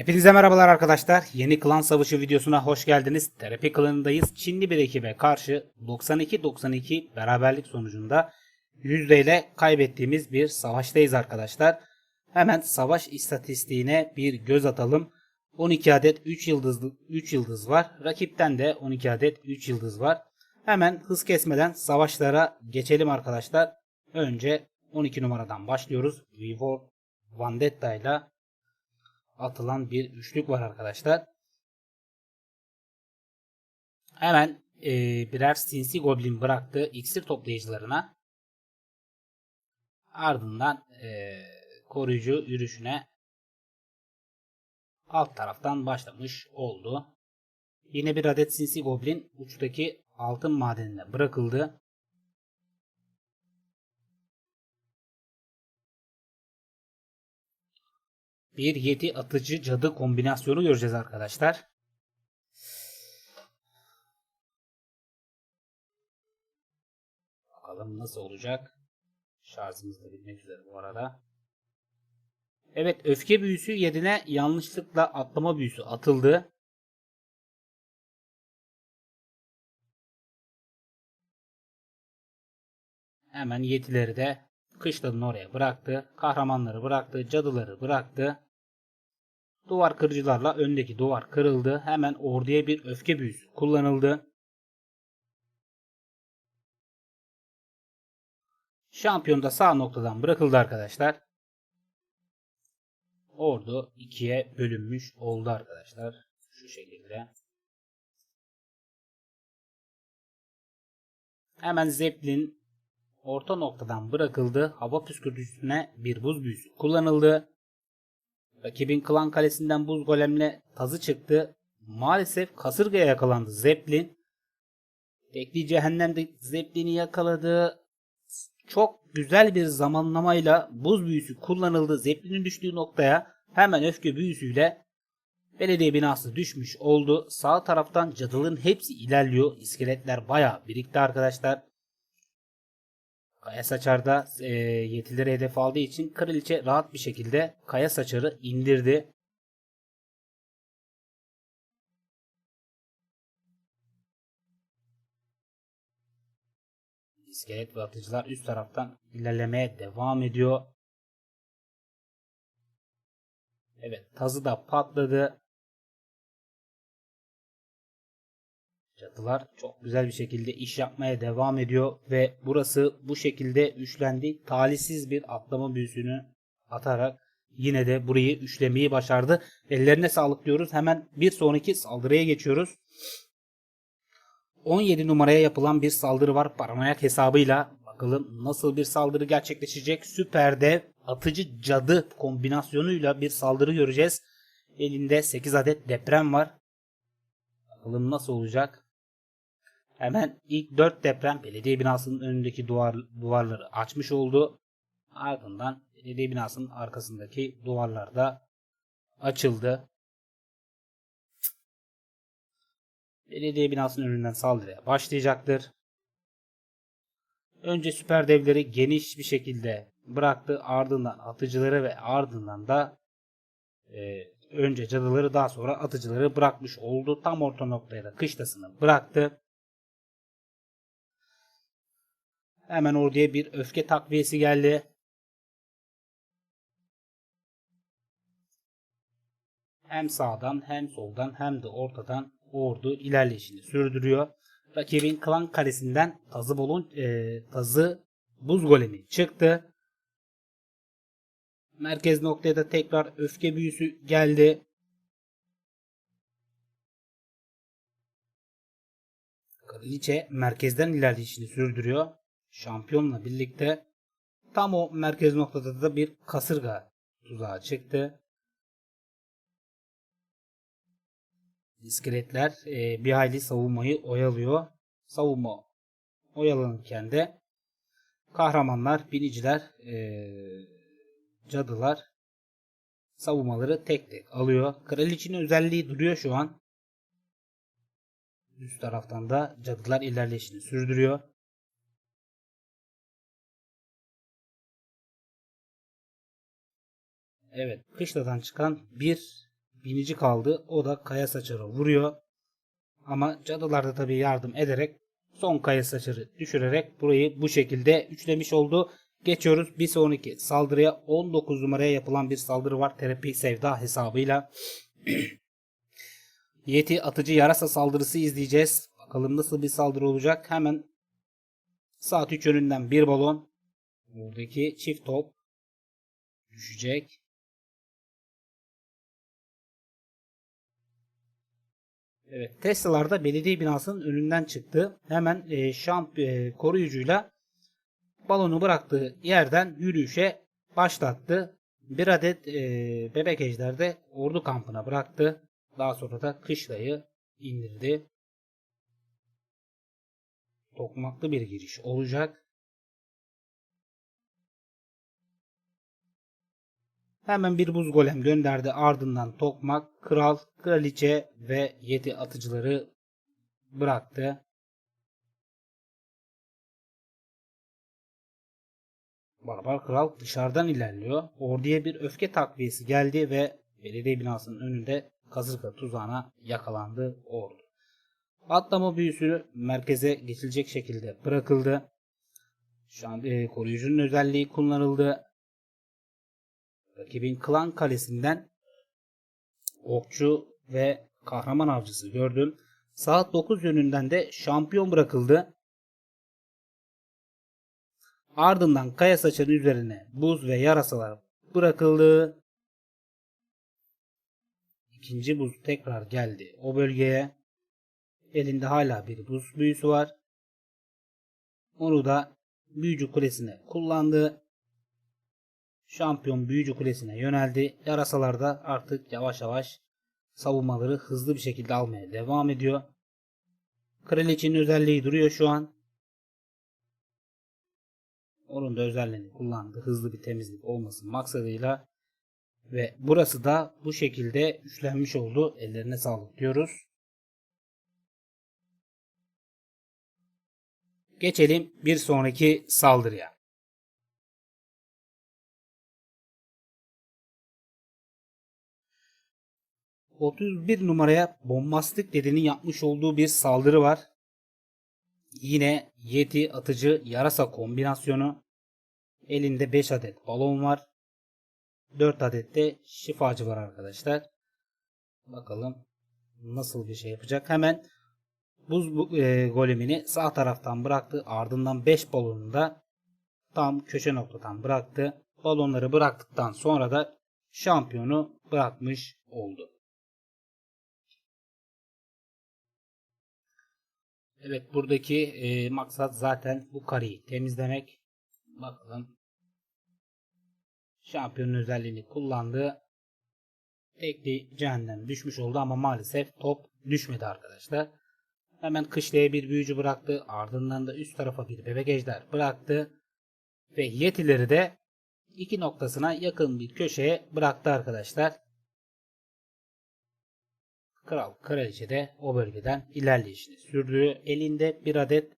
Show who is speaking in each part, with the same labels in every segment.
Speaker 1: Hepinize merhabalar arkadaşlar. Yeni klan savaşı videosuna hoş geldiniz. Terapi klanındayız. Çinli bir ekibe karşı 92-92 beraberlik sonucunda yüzde ile kaybettiğimiz bir savaştayız arkadaşlar. Hemen savaş istatistiğine bir göz atalım. 12 adet 3 yıldızlı 3 yıldız var. Rakipten de 12 adet 3 yıldız var. Hemen hız kesmeden savaşlara geçelim arkadaşlar. Önce 12 numaradan başlıyoruz. Vivo Vendetta ile atılan bir üçlük var arkadaşlar. Hemen e, birer sinsi goblin bıraktı iksir toplayıcılarına. Ardından e, koruyucu yürüyüşüne alt taraftan başlamış oldu. Yine bir adet sinsi goblin uçtaki altın madenine bırakıldı. Bir yeti atıcı cadı kombinasyonu göreceğiz arkadaşlar. Bakalım nasıl olacak. Şarjımız da bitmek üzere bu arada. Evet öfke büyüsü yerine yanlışlıkla atlama büyüsü atıldı. Hemen yetileri de kışlanın oraya bıraktı. Kahramanları bıraktı. Cadıları bıraktı. Duvar kırıcılarla öndeki duvar kırıldı. Hemen orduya bir öfke büyüsü kullanıldı. Şampiyon da sağ noktadan bırakıldı arkadaşlar. Ordu ikiye bölünmüş oldu arkadaşlar. Şu şekilde. Hemen Zeppelin orta noktadan bırakıldı. Hava püskürtücüsüne bir buz büyüsü kullanıldı. Rakibin klan kalesinden buz golemle tazı çıktı. Maalesef kasırgaya yakalandı Zeppelin. Tekli cehennemde Zeppelin'i yakaladı. Çok güzel bir zamanlamayla buz büyüsü kullanıldı. Zeppelin'in düştüğü noktaya hemen öfke büyüsüyle belediye binası düşmüş oldu. Sağ taraftan cadıların hepsi ilerliyor. İskeletler bayağı birikti arkadaşlar. Saçar'da e, yetileri hedef aldığı için kraliçe rahat bir şekilde Kaya Saçar'ı indirdi. İskelet ve atıcılar üst taraftan ilerlemeye devam ediyor. Evet tazı da patladı. Cadılar çok güzel bir şekilde iş yapmaya devam ediyor ve burası bu şekilde üçlendi. Talihsiz bir atlama büyüsünü atarak yine de burayı üçlemeyi başardı. Ellerine sağlık diyoruz. Hemen bir sonraki saldırıya geçiyoruz. 17 numaraya yapılan bir saldırı var paranoyak hesabıyla. Bakalım nasıl bir saldırı gerçekleşecek. Süper dev atıcı cadı kombinasyonuyla bir saldırı göreceğiz. Elinde 8 adet deprem var. Bakalım nasıl olacak. Hemen ilk 4 deprem belediye binasının önündeki duvar, duvarları açmış oldu. Ardından belediye binasının arkasındaki duvarlar da açıldı. Belediye binasının önünden saldırıya başlayacaktır. Önce süper devleri geniş bir şekilde bıraktı. Ardından atıcıları ve ardından da e, önce cadıları daha sonra atıcıları bırakmış oldu. Tam orta noktaya da kışlasını bıraktı. Hemen orduya bir öfke takviyesi geldi. Hem sağdan hem soldan hem de ortadan ordu ilerleyişini sürdürüyor. Rakibin klan kalesinden tazı bolun e, tazı buz golemi çıktı. Merkez noktaya da tekrar öfke büyüsü geldi. Kraliçe merkezden ilerleyişini sürdürüyor. Şampiyonla birlikte tam o merkez noktada da bir kasırga tuzağı çıktı. İskeletler e, bir hayli savunmayı oyalıyor. Savunma oyalanırken de kahramanlar, biniciler, e, cadılar savunmaları tek tek alıyor. Kraliçenin özelliği duruyor şu an. Üst taraftan da cadılar ilerleyişini sürdürüyor. Evet, kışladan çıkan bir binici kaldı. O da kaya saçarı vuruyor. Ama cadılar da tabii yardım ederek son kaya saçarı düşürerek burayı bu şekilde üçlemiş oldu. Geçiyoruz bir sonraki saldırıya 19 numaraya yapılan bir saldırı var. Terapi sevda hesabıyla. Yeti atıcı yarasa saldırısı izleyeceğiz. Bakalım nasıl bir saldırı olacak. Hemen saat 3 yönünden bir balon. Buradaki çift top düşecek. Evet, Tesla'lar da belediye binasının önünden çıktı. Hemen e, şamp e, koruyucuyla balonu bıraktığı yerden yürüyüşe başlattı. Bir adet e, bebek ejder de ordu kampına bıraktı. Daha sonra da kışlayı indirdi. Tokmaklı bir giriş olacak. Hemen bir buz golem gönderdi. Ardından tokmak, kral, kraliçe ve yedi atıcıları bıraktı. Barbar kral dışarıdan ilerliyor. Orduya bir öfke takviyesi geldi ve belediye binasının önünde kazırka tuzağına yakalandı ordu. Atlama büyüsü merkeze geçilecek şekilde bırakıldı. Şu an e, koruyucunun özelliği kullanıldı. Rakibin klan kalesinden okçu ve kahraman avcısı gördüm. Saat 9 yönünden de şampiyon bırakıldı. Ardından kaya saçının üzerine buz ve yarasalar bırakıldı. İkinci buz tekrar geldi o bölgeye. Elinde hala bir buz büyüsü var. Onu da büyücü kulesine kullandı. Şampiyon büyücü kulesine yöneldi. Yarasalar da artık yavaş yavaş savunmaları hızlı bir şekilde almaya devam ediyor. Kraliçenin özelliği duruyor şu an. Onun da özelliğini kullandı. Hızlı bir temizlik olması maksadıyla. Ve burası da bu şekilde üçlenmiş oldu. Ellerine sağlık diyoruz. Geçelim bir sonraki saldırıya. 31 numaraya bombastik dedenin yapmış olduğu bir saldırı var. Yine Yeti atıcı yarasa kombinasyonu. Elinde 5 adet balon var. 4 adet de şifacı var arkadaşlar. Bakalım nasıl bir şey yapacak. Hemen buz e, golemini sağ taraftan bıraktı. Ardından 5 balonunu da tam köşe noktadan bıraktı. Balonları bıraktıktan sonra da şampiyonu bırakmış oldu. Evet buradaki e, maksat zaten bu kareyi temizlemek. Bakalım. Şampiyonun özelliğini kullandı. Tekli cehennem düşmüş oldu ama maalesef top düşmedi arkadaşlar. Hemen kışlaya bir büyücü bıraktı. Ardından da üst tarafa bir bebek ejder bıraktı. Ve yetileri de iki noktasına yakın bir köşeye bıraktı arkadaşlar. Kral kraliçe de o bölgeden ilerleyişini sürdürüyor. Elinde bir adet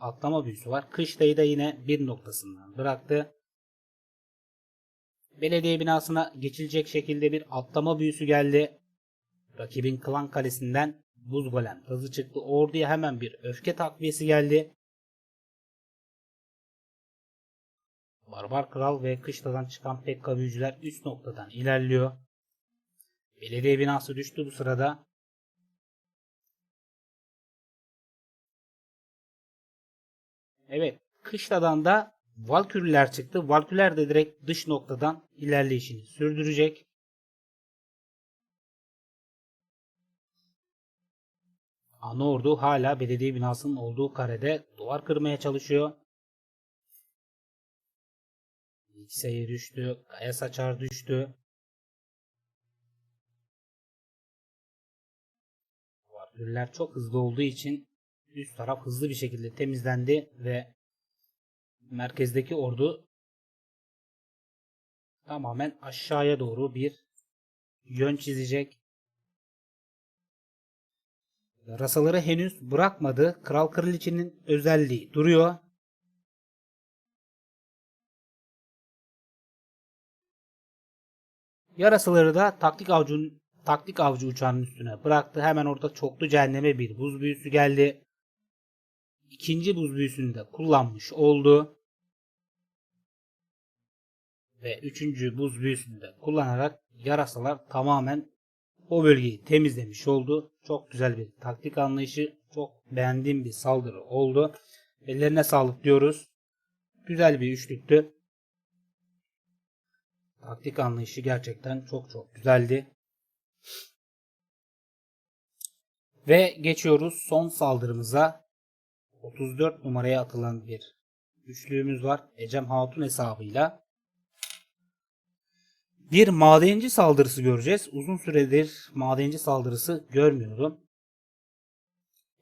Speaker 1: atlama büyüsü var. Kışlayı da yine bir noktasından bıraktı. Belediye binasına geçilecek şekilde bir atlama büyüsü geldi. Rakibin klan kalesinden buz golem hızlı çıktı. Orduya hemen bir öfke takviyesi geldi. Barbar Kral ve kışladan çıkan Pekka büyücüler üst noktadan ilerliyor. Belediye binası düştü bu sırada. Evet. Kışladan da Valkürler çıktı. Valkürler de direkt dış noktadan ilerleyişini sürdürecek. Ana ordu hala belediye binasının olduğu karede duvar kırmaya çalışıyor. İlk düştü. Kaya saçar düştü. Valkürler çok hızlı olduğu için üst taraf hızlı bir şekilde temizlendi ve merkezdeki ordu tamamen aşağıya doğru bir yön çizecek. Rasaları henüz bırakmadı. Kral Kraliçenin özelliği duruyor. Yarasaları da taktik avcunun taktik avcı uçağının üstüne bıraktı. Hemen orada çoklu cehenneme bir buz büyüsü geldi. İkinci buz büyüsünü de kullanmış oldu. Ve üçüncü buz büyüsünü de kullanarak yarasalar tamamen o bölgeyi temizlemiş oldu. Çok güzel bir taktik anlayışı. Çok beğendiğim bir saldırı oldu. Ellerine sağlık diyoruz. Güzel bir üçlüktü. Taktik anlayışı gerçekten çok çok güzeldi. Ve geçiyoruz son saldırımıza. 34 numaraya atılan bir üçlüğümüz var. Ecem Hatun hesabıyla. Bir madenci saldırısı göreceğiz. Uzun süredir madenci saldırısı görmüyorum.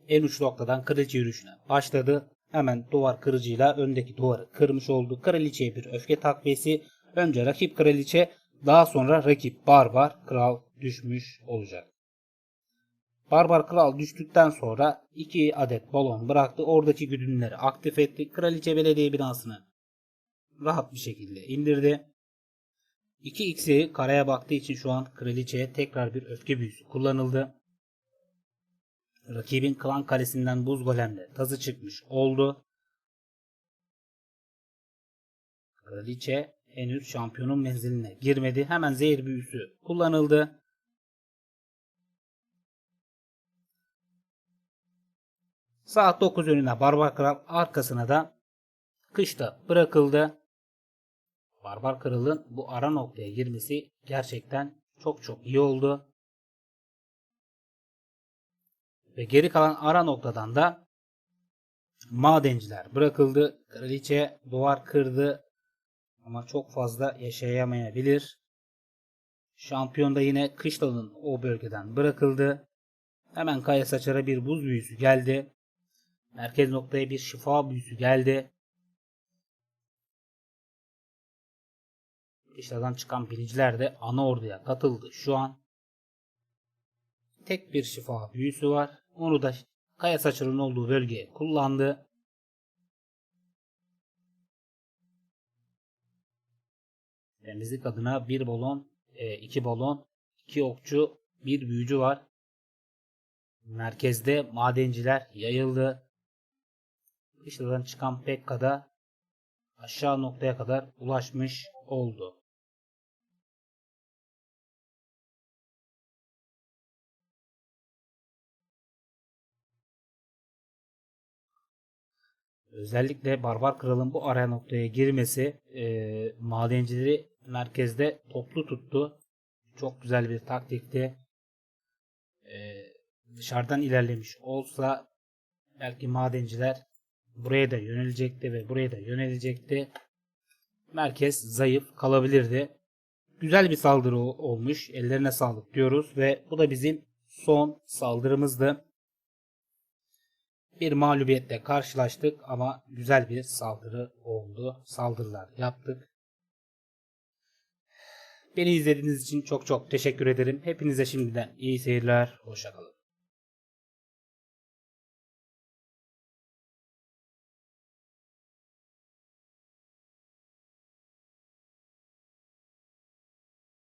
Speaker 1: En uç noktadan kraliçe yürüyüşüne başladı. Hemen duvar kırıcıyla öndeki duvarı kırmış oldu. Kraliçeye bir öfke takviyesi. Önce rakip kraliçe daha sonra rakip barbar kral düşmüş olacak. Barbar kral düştükten sonra 2 adet balon bıraktı. Oradaki güdümleri aktif etti. Kraliçe belediye binasını rahat bir şekilde indirdi. 2x'i karaya baktığı için şu an kraliçeye tekrar bir öfke büyüsü kullanıldı. Rakibin klan kalesinden buz golemle tazı çıkmış oldu. Kraliçe henüz şampiyonun menziline girmedi. Hemen zehir büyüsü kullanıldı. Saat 9 önüne Barbar Kral arkasına da kışta bırakıldı. Barbar Kral'ın bu ara noktaya girmesi gerçekten çok çok iyi oldu. Ve geri kalan ara noktadan da madenciler bırakıldı. Kraliçe duvar kırdı ama çok fazla yaşayamayabilir. Şampiyon da yine Kışla'nın o bölgeden bırakıldı. Hemen Kaya Saçar'a bir buz büyüsü geldi. Merkez noktaya bir şifa büyüsü geldi. Kışla'dan çıkan biliciler de ana orduya katıldı şu an. Tek bir şifa büyüsü var. Onu da Kaya Saçar'ın olduğu bölgeye kullandı. Temizlik adına bir balon, e, iki balon, iki okçu, bir büyücü var. Merkezde madenciler yayıldı. Kışladan çıkan Pekka'da aşağı noktaya kadar ulaşmış oldu. Özellikle Barbar Kral'ın bu araya noktaya girmesi e, madencileri merkezde toplu tuttu. Çok güzel bir taktikti. E, dışarıdan ilerlemiş olsa belki madenciler buraya da yönelecekti ve buraya da yönelecekti. Merkez zayıf kalabilirdi. Güzel bir saldırı olmuş. Ellerine sağlık diyoruz ve bu da bizim son saldırımızdı. Bir mağlubiyetle karşılaştık ama güzel bir saldırı oldu. Saldırılar yaptık. Beni izlediğiniz için çok çok teşekkür ederim. Hepinize şimdiden iyi seyirler. Hoşçakalın.